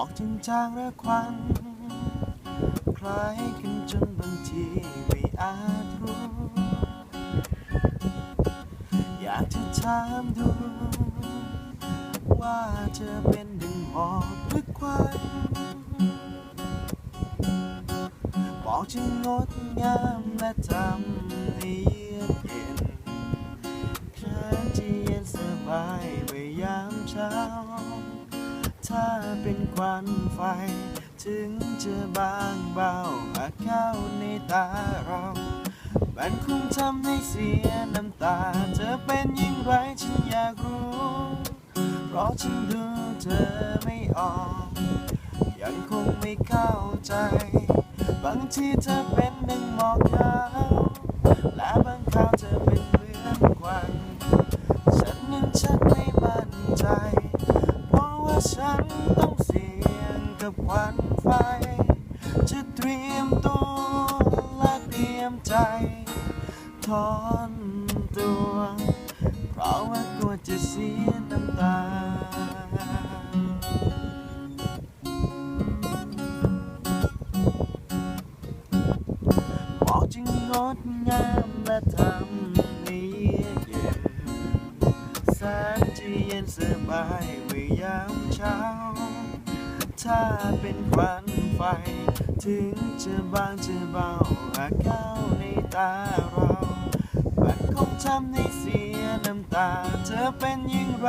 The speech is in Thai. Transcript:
อกจริงจางและควันคล้ายกันจนบางทีไม่อาจรู้อยากจะถามดู ว่าเธอเป็นดึงหมอกหรือควันบอกจะงดงามและทำให้เยือกเย็นแค่ที่เย็นสบายไว้ยามเช้า ถ้าเป็นควันไฟ ถึงจะบางเบาหากเข้าในตาเรามันคงทำให้เสียน้ำตา เธอเป็นยิ่งไรฉันอยากรู้ เพราะฉันดูเธอไม่ออก ยังคงไม่เข้าใจ บางทีเธอเป็นหนึ่งหมอกขาวและบางครา กับควันไฟ จะเตรียมตัวและเตรียมใจถอนตัว เพราะว่ากลัวจะเสียน้ำตาบอกจึงงดงามและทำให้เยือกเย็นแสนที่เย็นสบายไว้ยามเช้า ถ้าเป็นควันไฟ ถึงจะบางจะเบาหากเข้าในตาเรา มันคงทำให้เสียน้ำตา เธอเป็นยิ่งไร